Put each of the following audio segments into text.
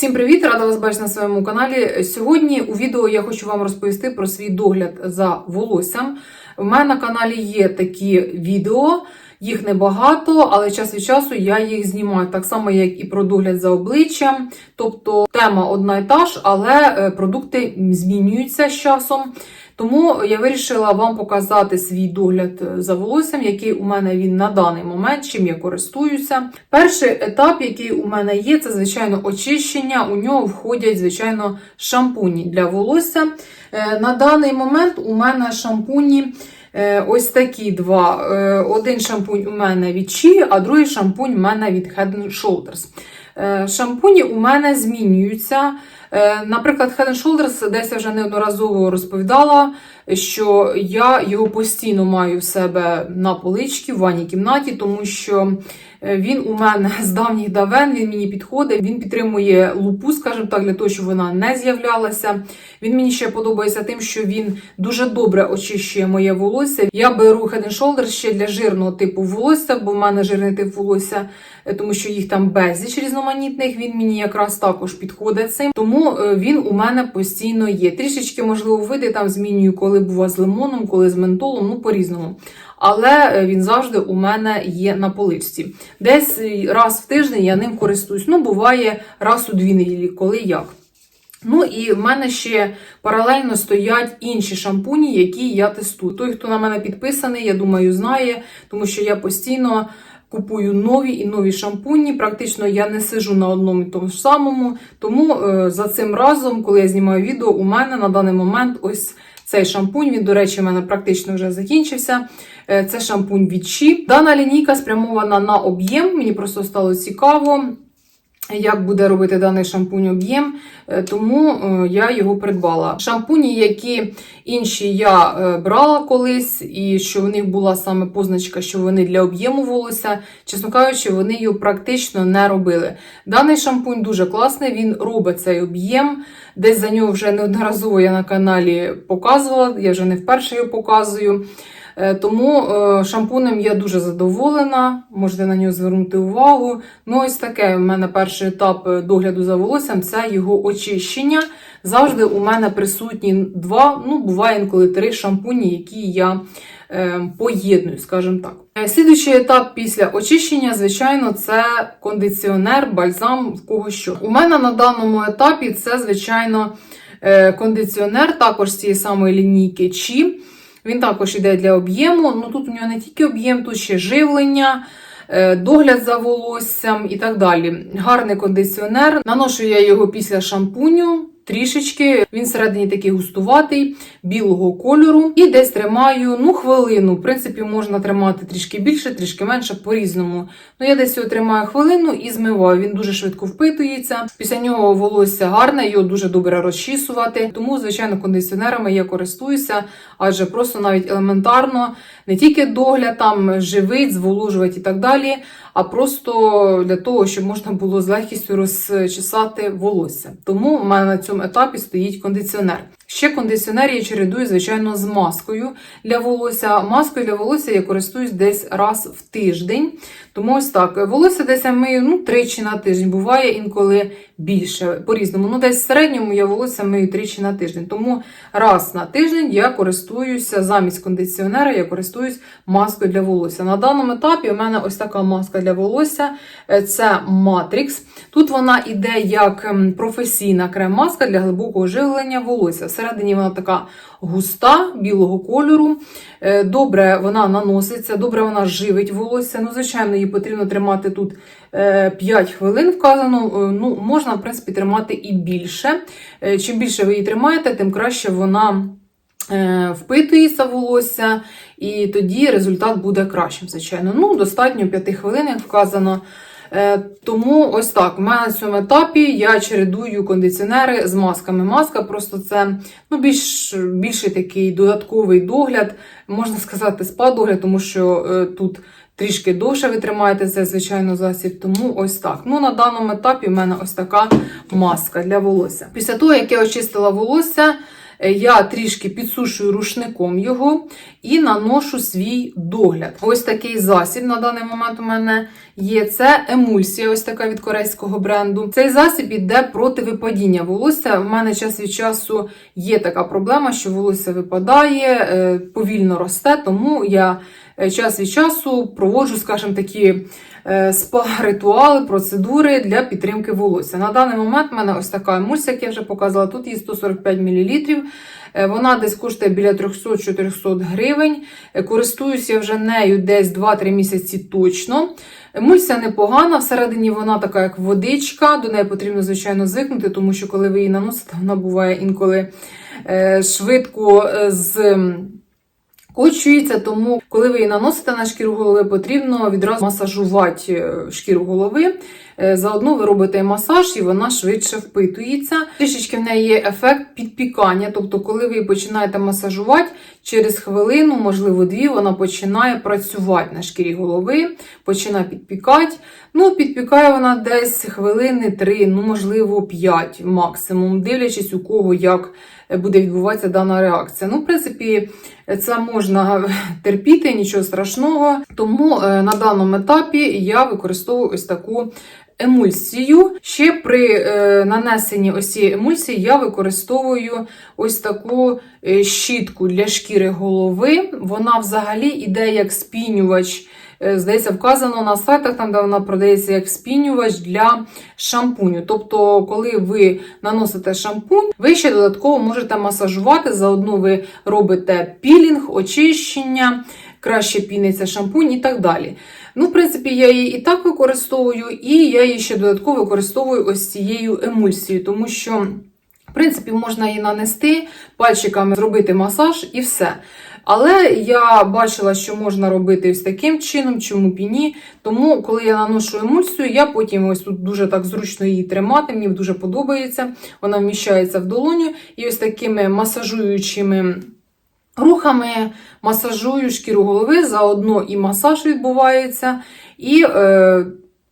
Всім привіт! Рада вас бачити на своєму каналі. Сьогодні у відео я хочу вам розповісти про свій догляд за волоссям. У мене на каналі є такі відео, їх небагато, але час від часу я їх знімаю так само, як і про догляд за обличчям. Тобто тема одна і та ж, але е, продукти змінюються з часом. Тому я вирішила вам показати свій догляд за волоссям, який у мене він на даний момент, чим я користуюся. Перший етап, який у мене є, це звичайно очищення. У нього входять, звичайно, шампуні для волосся. Е, На даний момент у мене шампуні. е, Ось такі два. Е, Один шампунь у мене від Чі, а другий шампунь у мене від Head Shoulders. Е, Шампуні у мене змінюються. Е, Наприклад, Head Shoulders, десь я вже неодноразово розповідала, що я його постійно маю в себе на поличці в ванній кімнаті, тому що він у мене з давніх давен, він мені підходить, він підтримує лупу, скажімо так, для того, щоб вона не з'являлася. Він мені ще подобається тим, що він дуже добре очищує моє волосся. Я беру Head Shoulders ще для жирного типу волосся, бо в мене жирний тип волосся, е, тому що їх там безліч різноманітних. Він мені якраз також підходить цим. Тому е, він у мене постійно є. Трішечки, можливо, види там змінюю, коли бува з лимоном, коли з ментолом, ну по-різному. Але е, він завжди у мене є на поличці. Десь е, раз в тиждень я ним користуюсь. Ну, буває раз у дві неділі, коли як. Ну і в мене ще паралельно стоять інші шампуні, які я тестую. Той, хто на мене підписаний, я думаю, знає, тому що я постійно купую нові і нові шампуні. Практично я не сижу на одному і тому ж самому. Тому е, за цим разом, коли я знімаю відео, у мене на даний момент ось цей шампунь. Він, до речі, у мене практично вже закінчився. Е, Це шампунь від Чіп. Дана лінійка спрямована на об'єм. Мені просто стало цікаво як буде робити даний шампунь об'єм, е, тому е, я його придбала. Шампуні, які інші я е, брала колись, і що в них була саме позначка, що вони для об'єму волосся, чесно кажучи, вони його практично не робили. Даний шампунь дуже класний, він робить цей об'єм. Десь за нього вже неодноразово я на каналі показувала, я вже не вперше його показую. Е, Тому е, шампунем я дуже задоволена, можете на нього звернути увагу. Ну, ось таке в мене перший етап е, догляду за волоссям це його очищення. Завжди у мене присутні два, ну, буває інколи три шампуні, які я поєдную, скажімо так. Слідуючий етап після очищення, звичайно, це кондиціонер, бальзам, в кого що. У мене на даному етапі це, звичайно, кондиціонер, також з цієї самої лінійки Чі. Він також йде для об'єму. Ну тут у нього не тільки об'єм, тут ще живлення, е, догляд за волоссям і так далі. Гарний кондиціонер. Наношу я його після шампуню. Трішечки, він всередині такий густуватий, білого кольору. І десь тримаю ну, хвилину. В принципі, можна тримати трішки більше, трішки менше, по-різному. Ну, я десь його тримаю хвилину і змиваю. Він дуже швидко впитується. Після нього волосся гарне, його дуже добре розчісувати. Тому, звичайно, кондиціонерами я користуюся, адже просто навіть елементарно не тільки догляд там живить, зволожувати і так далі, а просто для того, щоб можна було з легкістю розчесати волосся. Тому в мене на цьому етапі стоїть кондиціонер. Ще кондиціонер я чередую, звичайно, з маскою для волосся. Маскою для волосся я користуюсь десь раз в тиждень. Тому ось так. Волосся десь я мию ну, тричі на тиждень. Буває інколи більше. По-різному. Ну, десь в середньому я волосся мию тричі на тиждень. Тому раз на тиждень я користуюся замість кондиціонера, я користуюсь маскою для волосся. На даному етапі у мене ось така маска для волосся. Е, Це Matrix. Тут вона іде як ем, професійна крем-маска для глибокого живлення волосся. Всередині вона така густа, білого кольору. Е, Добре вона наноситься, добре вона живить волосся. Ну, звичайно, її потрібно тримати тут е, 5 хвилин вказано. Е, Ну, можна, в принципі, тримати і більше. Е, Чим більше ви її тримаєте, тим краще вона е, впитується волосся, і тоді результат буде кращим, звичайно. Ну, достатньо 5 хвилин, як вказано. Е, Тому ось так. У мене на цьому етапі я чередую кондиціонери з масками. Маска просто це ну, більш, більший такий додатковий догляд, можна сказати, спа-догляд, тому що е, тут трішки довше ви тримаєте цей, звичайно, засіб. Тому ось так. Ну, на даному етапі в мене ось така маска для волосся. Після того, як я очистила волосся, е, я трішки підсушую рушником його і наношу свій догляд. Ось такий засіб на даний момент у мене є. Це емульсія, ось така від корейського бренду. Цей засіб іде проти випадіння волосся. В мене час від часу є така проблема, що волосся випадає, е, повільно росте, тому я е, час від часу проводжу, скажімо, такі е, спа-ритуали, процедури для підтримки волосся. На даний момент в мене ось така емульсія, як я вже показала, тут є 145 мл. Е, Вона десь коштує біля 300-400 гривень. Е, Користуюся вже нею десь 2-3 місяці точно. Емульсія непогана, всередині вона така, як водичка. До неї потрібно, звичайно, звикнути, тому що коли ви її наносите, вона буває інколи е, швидко з. Кочується, тому коли ви її наносите на шкіру голови, потрібно відразу масажувати е, шкіру голови. Е, Заодно ви робите масаж і вона швидше впитується. Трішечки в неї є ефект підпікання. Тобто, коли ви її починаєте масажувати, через хвилину, можливо, дві, вона починає працювати на шкірі голови, починає підпікати. Ну, підпікає вона десь хвилини три, ну, можливо, п'ять максимум, дивлячись, у кого як буде відбуватися дана реакція. Ну, в принципі, це можна терпіти, нічого страшного. Тому е, на даному етапі я використовую ось таку емульсію. Ще при е, нанесенні ось цієї емульсії я використовую ось таку е, щітку для шкіри голови. Вона взагалі іде як спінювач. Е, Здається, вказано на сайтах, там, де вона продається як спінювач для шампуню. Тобто, коли ви наносите шампунь, ви ще додатково можете масажувати. Заодно ви робите пілінг, очищення, краще піниться шампунь і так далі. Ну, в принципі, я її і так використовую, і я її ще додатково використовую ось цією емульсією, тому що. В принципі, можна її нанести, пальчиками зробити масаж і все. Але я бачила, що можна робити ось таким чином, чому б і ні. Тому, коли я наношу емульсію, я потім ось тут дуже так зручно її тримати, мені дуже подобається. Вона вміщається в долоню і ось такими масажуючими. Рухами масажую шкіру голови, заодно і масаж відбувається, і е,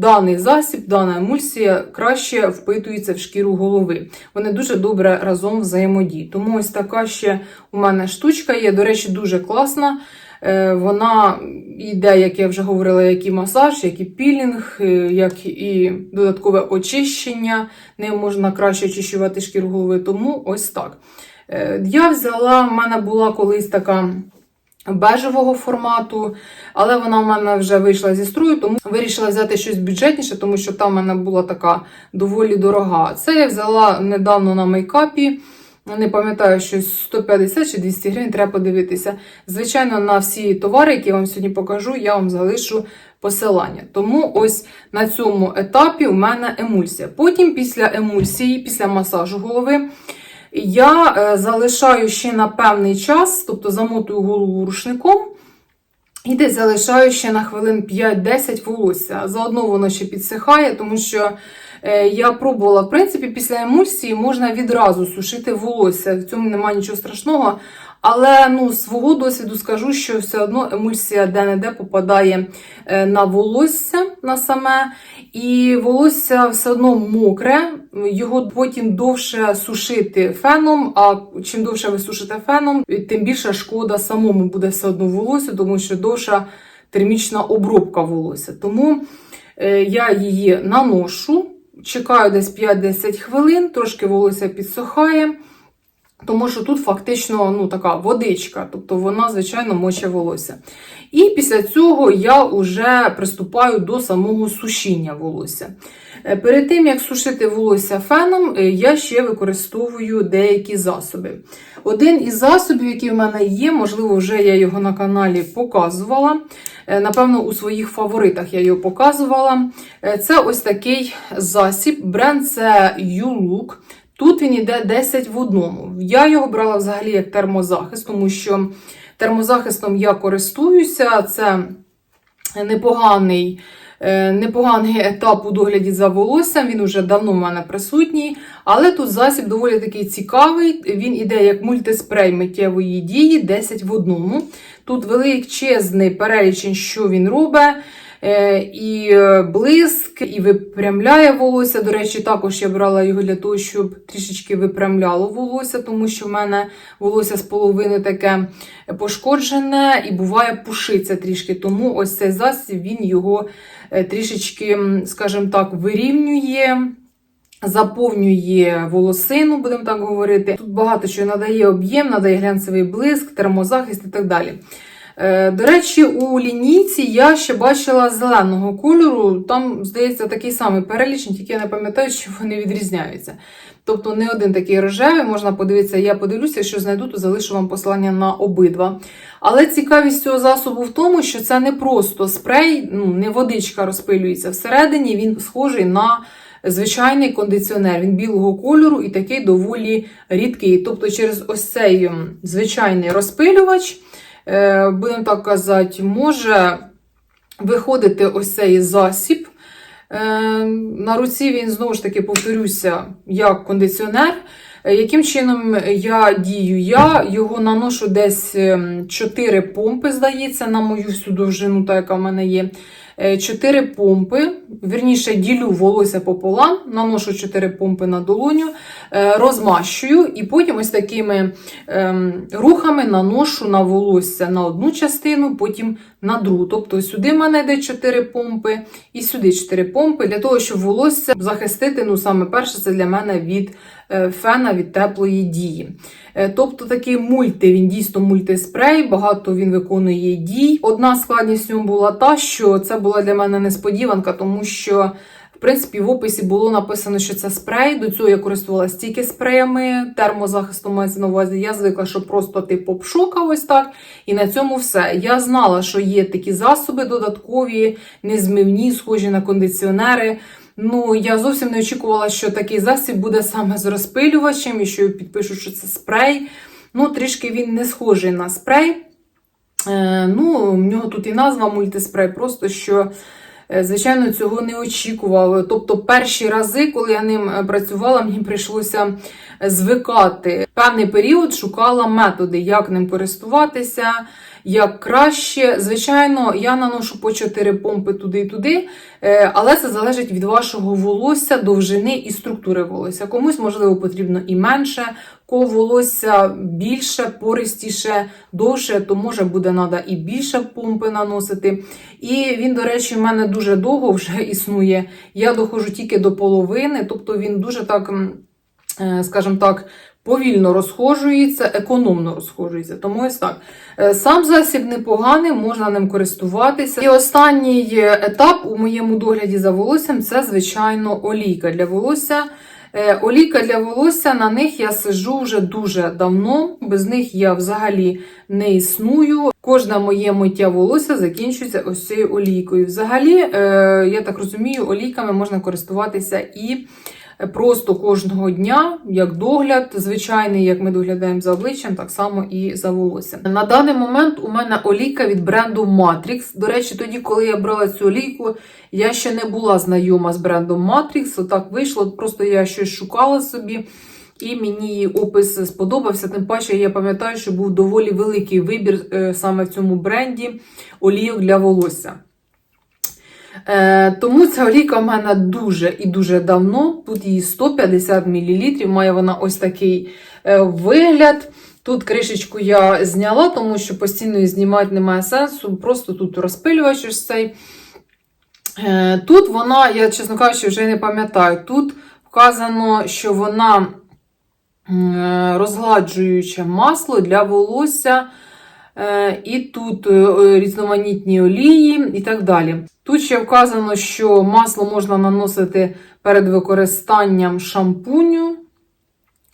даний засіб, дана емульсія краще впитується в шкіру голови. Вони дуже добре разом взаємодіють. Тому ось така ще у мене штучка є, до речі, дуже класна. Е, Вона йде, як я вже говорила, як і масаж, як і пілінг, е, як і додаткове очищення. Ним можна краще очищувати шкіру голови. Тому ось так. Е, Я взяла, в мене була колись така бежевого формату, але вона в мене вже вийшла зі строю, тому вирішила взяти щось бюджетніше, тому що там в мене була така доволі дорога. Це я взяла недавно на мейкапі. Не пам'ятаю, щось 150 чи 200 гривень, треба подивитися. Звичайно, на всі товари, які я вам сьогодні покажу, я вам залишу посилання. Тому ось на цьому етапі у мене емульсія. Потім, після емульсії, після масажу голови, я е, залишаю ще на певний час, тобто замотую голову рушником. І десь залишаю ще на хвилин 5-10 волосся. Заодно воно ще підсихає, тому що е, я пробувала, в принципі, після емульсії можна відразу сушити волосся. В цьому немає нічого страшного. Але ну, свого досвіду скажу, що все одно емульсія де-не-де попадає е, на волосся на саме. І волосся все одно мокре, його потім довше сушити феном. А чим довше ви сушите феном, тим більше шкода самому буде все одно волосся, тому що довша термічна обробка волосся. Тому е, я її наношу, чекаю десь 5-10 хвилин, трошки волосся підсухає. Тому що тут фактично ну, така водичка, тобто вона, звичайно, моче волосся. І після цього я вже приступаю до самого сушіння волосся. Е, Перед тим, як сушити волосся феном, е, я ще використовую деякі засоби. Один із засобів, який в мене є, можливо, вже я його на каналі показувала. Е, Напевно, у своїх фаворитах я його показувала. Це ось такий засіб. Бренд це U-Look. Тут він іде 10 в одному. Я його брала взагалі як термозахист, тому що термозахистом я користуюся. Це непоганий, е, непоганий етап у догляді за волоссям. Він уже давно в мене присутній. Але тут засіб доволі такий цікавий. Він іде як мультиспрей миттєвої дії 10 в одному. Тут величезний перелічень, що він робить. Е, і е, блиск, і випрямляє волосся. До речі, також я брала його для того, щоб трішечки випрямляло волосся, тому що в мене волосся з половини таке пошкоджене і буває пушиться трішки. Тому ось цей засіб він його е, трішечки, скажімо так, вирівнює. Заповнює волосину, будемо так говорити. Тут багато що надає об'єм, надає глянцевий блиск, термозахист і так далі. Е, До речі, у лінійці я ще бачила зеленого кольору. Там, здається, такий самий перелічник, тільки я не пам'ятаю, що вони відрізняються. Тобто не один такий рожевий, можна подивитися, я подивлюся, що знайду, то залишу вам посилання на обидва. Але цікавість цього засобу в тому, що це не просто спрей, ну, не водичка розпилюється. Всередині він схожий на звичайний кондиціонер. Він білого кольору і такий доволі рідкий. Тобто, через ось цей звичайний розпилювач, будемо так казати, може виходити ось цей засіб. Е, На руці він знову ж таки повторюся, як кондиціонер. Е, Яким чином я дію? Я його наношу десь 4 помпи, здається, на мою всю довжину, та яка в мене є. 4 помпи, вірніше ділю волосся пополам, наношу 4 помпи на долоню, е, розмащую і потім ось такими ем, рухами наношу на волосся на одну частину, потім на другу. Тобто сюди в мене йде 4 помпи і сюди 4 помпи, для того, щоб волосся захистити, ну саме перше, це для мене від е, фена, від теплої дії. Е, Тобто такий мульти, він дійсно мультиспрей, багато він виконує дій. Одна складність в ньому була та, що це була для мене несподіванка, тому що. В принципі, в описі було написано, що це спрей. До цього я користувалася тільки спреями, термозахистом мається на увазі. Я звикла, що просто типу пшока ось так. І на цьому все. Я знала, що є такі засоби додаткові, незмивні, схожі на кондиціонери. Ну, я зовсім не очікувала, що такий засіб буде саме з розпилювачем і що підпишуть, що це спрей. Ну, трішки він не схожий на спрей. Е, ну, в нього тут і назва мультиспрей, просто що. Е, Звичайно, цього не очікували. Тобто, перші рази, коли я ним е, працювала, мені прийшлося звикати. Певний період шукала методи, як ним користуватися, як краще. Звичайно, я наношу по 4 помпи туди і туди, е, але це залежить від вашого волосся, довжини і структури волосся. Комусь, можливо, потрібно і менше, кого волосся більше, пористіше, довше, то може буде треба і більше помпи наносити. І він, до речі, в мене дуже довго вже існує. Я доходжу тільки до половини, тобто він дуже так, е, скажімо так, повільно розхожується, економно розхожується. Тому ось так. Е, Сам засіб непоганий, можна ним користуватися. І останній етап у моєму догляді за волоссям це, звичайно, олійка для волосся. Е, Олійка для волосся, на них я сижу вже дуже давно. Без них я взагалі не існую. Кожне моє миття волосся закінчується ось цією олійкою. Взагалі, е, я так розумію, олійками можна користуватися і просто кожного дня, як догляд, звичайний, як ми доглядаємо за обличчям, так само і за волоссям. На даний момент у мене олійка від бренду Matrix. До речі, тоді, коли я брала цю олійку, я ще не була знайома з брендом Matrix. Отак вийшло. Просто я щось шукала собі. І мені її опис сподобався. Тим паче, я пам'ятаю, що був доволі великий вибір е, саме в цьому бренді олійок для волосся. Е, тому ця олійка в мене дуже і дуже давно. Тут її 150 мл, має вона ось такий е, вигляд. Тут кришечку я зняла, тому що постійно її знімати немає сенсу. Просто тут розпилювач ось цей. Е, Тут вона, я, чесно кажучи, вже не пам'ятаю. Тут вказано, що вона е, розгладжуюче масло для волосся. І тут різноманітні олії і так далі. Тут ще вказано, що масло можна наносити перед використанням шампуню,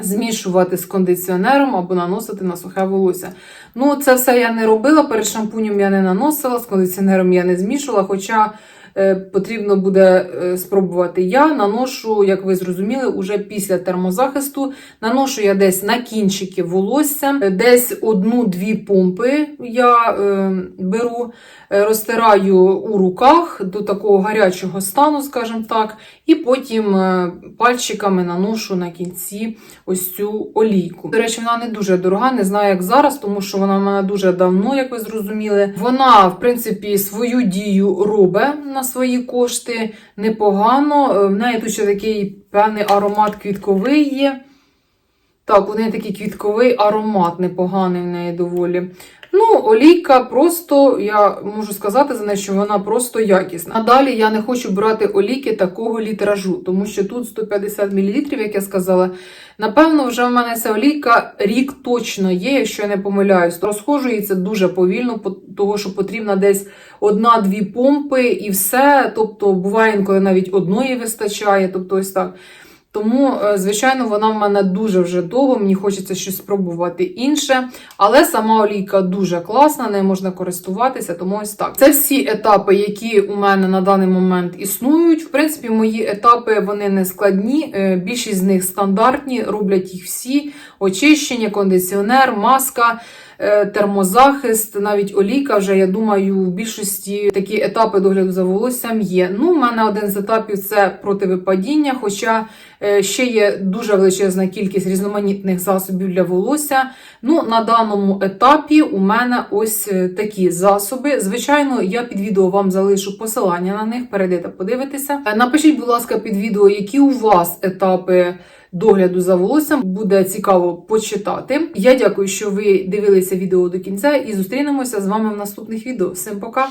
змішувати з кондиціонером або наносити на сухе волосся. Ну, це все я не робила. Перед шампунем я не наносила, з кондиціонером я не змішувала. Хоча потрібно буде е, спробувати. Я наношу, як ви зрозуміли, уже після термозахисту. Наношу я десь на кінчики волосся, е, десь одну-дві помпи я е, беру, е, розтираю у руках до такого гарячого стану, скажімо так, і потім е, пальчиками наношу на кінці ось цю олійку. До речі, вона не дуже дорога, не знаю, як зараз, тому що вона в мене дуже давно, як ви зрозуміли. Вона, в принципі, свою дію робить свої кошти непогано. Е, В неї тут ще такий певний аромат квітковий є. Так, у неї такий квітковий аромат непоганий в неї доволі. Ну, олійка просто, я можу сказати за неї, що вона просто якісна. А далі я не хочу брати олійки такого літражу, тому що тут 150 мл, як я сказала. Напевно, вже в мене ця олійка рік точно є, якщо я не помиляюсь. Розхожується дуже повільно, по- того що потрібна десь одна-дві помпи і все. Тобто, буває інколи навіть одної вистачає. Тобто, ось так. Тому, е, звичайно, вона в мене дуже вже довго, мені хочеться щось спробувати інше. Але сама олійка дуже класна, нею можна користуватися, тому ось так. Це всі етапи, які у мене на даний момент існують. В принципі, мої етапи вони не складні. е, Більшість з них стандартні, роблять їх всі: очищення, кондиціонер, маска. е, Термозахист, навіть олійка вже, я думаю, в більшості такі етапи догляду за волоссям є. Ну, у мене один з етапів це противипадіння, хоча ще є дуже величезна кількість різноманітних засобів для волосся. Ну, на даному етапі у мене ось е, такі засоби. Звичайно, я під відео вам залишу посилання на них, перейдете подивитися. Е, Напишіть, будь ласка, під відео, які у вас етапи догляду за волоссям. Буде цікаво почитати. Я дякую, що ви дивилися відео до кінця, і зустрінемося з вами в наступних відео. Всім пока!